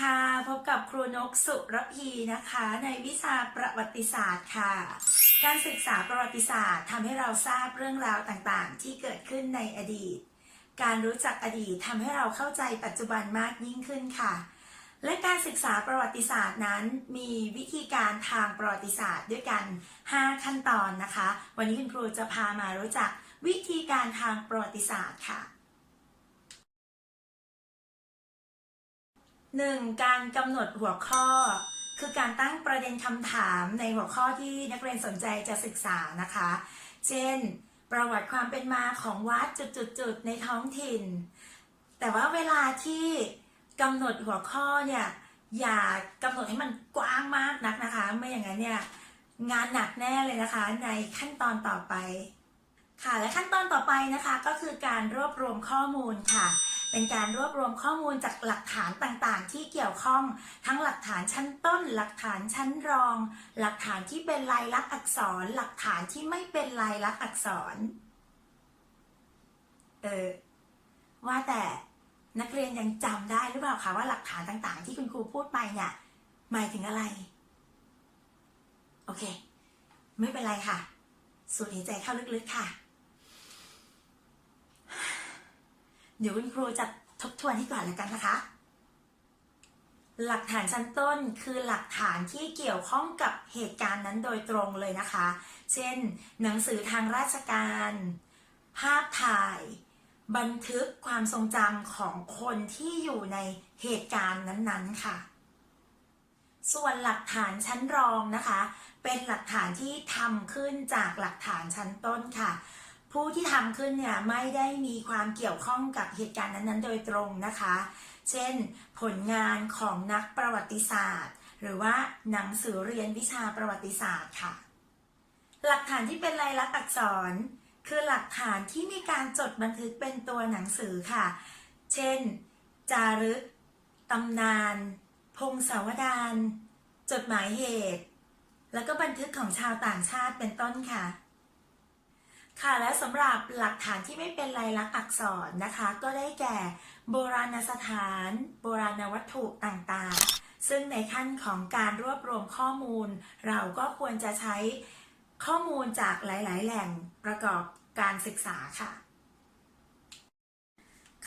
ค่ะ พบกับครูนกสุรพีนะคะ ในวิชาประวัติศาสตร์ค่ะ การศึกษาประวัติศาสตร์ทำให้เราทราบเรื่องราวต่างๆ ที่เกิดขึ้นในอดีต การรู้จักอดีตทำให้เราเข้าใจปัจจุบันมากยิ่งขึ้นค่ะ และการศึกษาประวัติศาสตร์นั้น มีวิธีการทางประวัติศาสตร์ด้วยกัน 5 ขั้นตอนนะคะ วันนี้คุณครูจะพามารู้จักวิธีการทางประวัติศาสตร์ค่ะ หนึ่งการกำหนดหัวข้อ คือการตั้งประเด็นคำถามในหัวข้อที่นักเรียนสนใจจะศึกษานะคะ เช่น ประวัติความเป็นมาของวัดจุดๆๆในท้องถิ่น แต่ว่าเวลาที่กำหนดหัวข้อเนี่ยอย่ากำหนดให้มันกว้างมากนักนะคะ ไม่อย่างนั้นเนี่ยงานหนักแน่เลยนะคะในขั้นตอนต่อไป ค่ะและขั้นตอนต่อไปนะคะก็คือการรวบรวมข้อมูลค่ะ เป็นการรวบรวมข้อมูลจากหลักฐานต่างๆ ที่เกี่ยวข้อง ทั้งหลักฐานชั้นต้น หลักฐานชั้นรอง หลักฐานที่เป็นลายลักษณ์อักษร หลักฐานที่ไม่เป็นลายลักษณ์อักษร เออว่าแต่นักเรียนยังจำได้หรือเปล่าคะว่าหลักฐานต่างๆ ที่คุณครูพูดไปเนี่ยหมายถึงอะไร โอเค ไม่เป็นไรค่ะ สูดหายใจเข้าลึกๆค่ะ เดี๋ยวคุณครูจะทบทวนให้ก่อนแล้วกันนะคะ หลักฐานชั้นต้นคือหลักฐานที่เกี่ยวข้องกับเหตุการณ์นั้นโดยตรงเลยนะคะ เช่น หนังสือทางราชการ ภาพถ่าย บันทึกความทรงจำของคนที่อยู่ในเหตุการณ์นั้นๆค่ะ ส่วนหลักฐานชั้นรองนะคะ เป็นหลักฐานที่ทำขึ้นจากหลักฐานชั้นต้นค่ะ ผู้ที่ทำขึ้นเนี่ยไม่ได้มีความเกี่ยวข้องกับเหตุการณ์นั้นๆ โดยตรงนะคะ เช่น ผลงานของนักประวัติศาสตร์ หรือว่าหนังสือเรียนวิชาประวัติศาสตร์ค่ะ หลักฐานที่เป็นลายลักษณ์อักษร คือหลักฐานที่มีการจดบันทึกเป็นตัวหนังสือค่ะ เช่น จารึกตำนาน พงศาวดารจดหมายเหตุ แล้วก็บันทึกของชาวต่างชาติเป็นต้นค่ะ ค่ะและสำหรับหลักฐานที่ไม่เป็นลายลักษณ์อักษรนะคะ ก็ได้แก่ โบราณสถาน โบราณวัตถุต่างๆ ซึ่งในขั้นของการรวบรวมข้อมูล เราก็ควรจะใช้ข้อมูลจากหลาย ๆ แหล่งประกอบการศึกษาค่ะ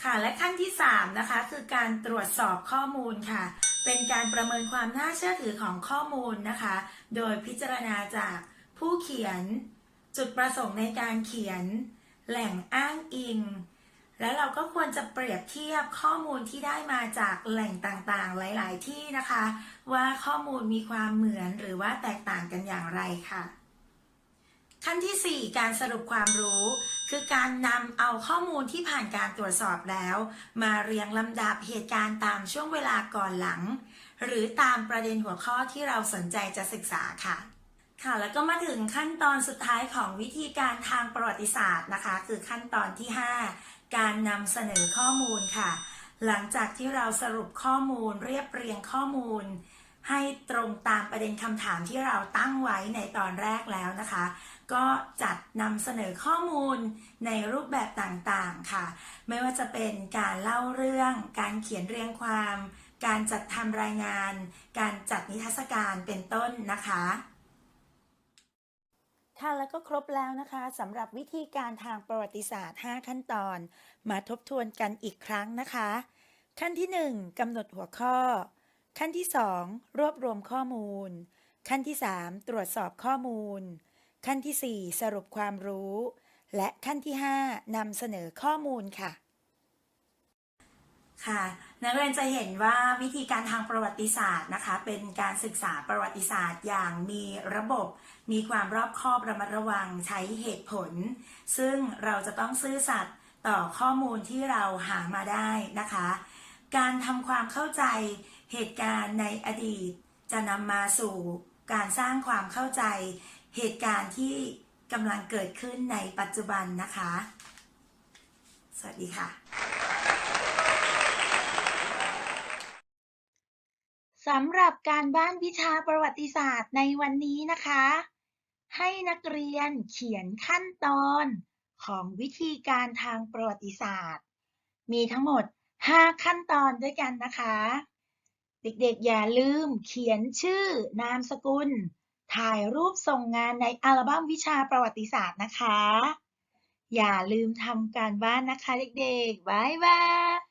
ค่ะและขั้นที่ 3 นะคะ คือการตรวจสอบข้อมูลค่ะ เป็นการประเมินความน่าเชื่อถือของข้อมูลนะคะ โดยพิจารณาจากผู้เขียน จุดประสงค์ในการเขียน แหล่งอ้างอิง แล้วเราก็ควรจะเปรียบเทียบข้อมูลที่ได้มาจากแหล่งต่างๆ หลายๆ ที่นะคะ ว่าข้อมูลมีความเหมือนหรือว่าแตกต่างกันอย่างไรค่ะ ขั้นที่ 4 การสรุปความรู้ คือการนำเอาข้อมูลที่ผ่านการตรวจสอบแล้ว มาเรียงลำดับเหตุการณ์ตามช่วงเวลาก่อนหลัง หรือตามประเด็นหัวข้อที่เราสนใจจะศึกษาค่ะ ค่ะแล้วก็มาถึงขั้นตอนสุดท้ายของวิธีการทางประวัติศาสตร์นะคะ คือขั้นตอนที่ 5 การนำเสนอข้อมูลค่ะ หลังจากที่เราสรุปข้อมูลเรียบเรียงข้อมูล ให้ตรงตามประเด็นคำถามที่เราตั้งไว้ในตอนแรกแล้วนะคะ ก็จัดนำเสนอข้อมูลในรูปแบบต่างๆค่ะ ไม่ว่าจะเป็นการเล่าเรื่อง การเขียนเรียงความ การจัดทำรายงาน การจัดนิทรรศการเป็นต้นนะคะ ค่ะแล้วก็ครบแล้วนะคะสำหรับวิธีการทางประวัติศาสตร์ 5 ขั้นตอน มาทบทวนกันอีกครั้งนะคะ ขั้นที่ 1กำหนดหัวข้อ ขั้นที่ 2 รวบรวมข้อมูล ขั้นที่ 3 ตรวจสอบข้อมูล ขั้นที่ 4 สรุปความรู้ และขั้นที่ 5นำเสนอข้อมูลค่ะ ค่ะนักเรียนจะเห็นว่าวิธีการทางประวัติศาสตร์นะคะ เป็นการศึกษาประวัติศาสตร์อย่างมีระบบ มีความรอบคอบระมัดระวังใช้เหตุผล ซึ่งเราจะต้องซื่อสัตย์ต่อข้อมูลที่เราหามาได้นะคะ การทำความเข้าใจเหตุการณ์ในอดีต จะนำมาสู่การสร้างความเข้าใจเหตุการณ์ที่กำลังเกิดขึ้นในปัจจุบันนะคะ สวัสดีค่ะ สำหรับการบ้านวิชาประวัติศาสตร์ในวันนี้นะคะ ให้นักเรียนเขียนขั้นตอนของวิธีการทางประวัติศาสตร์ มีทั้งหมด 5 ขั้นตอนด้วยกันนะคะ เด็กๆอย่าลืมเขียนชื่อนามสกุล ถ่ายรูปส่งงานในอัลบั้มวิชาประวัติศาสตร์นะคะ อย่าลืมทำการบ้านนะคะเด็กๆ บ๊ายบาย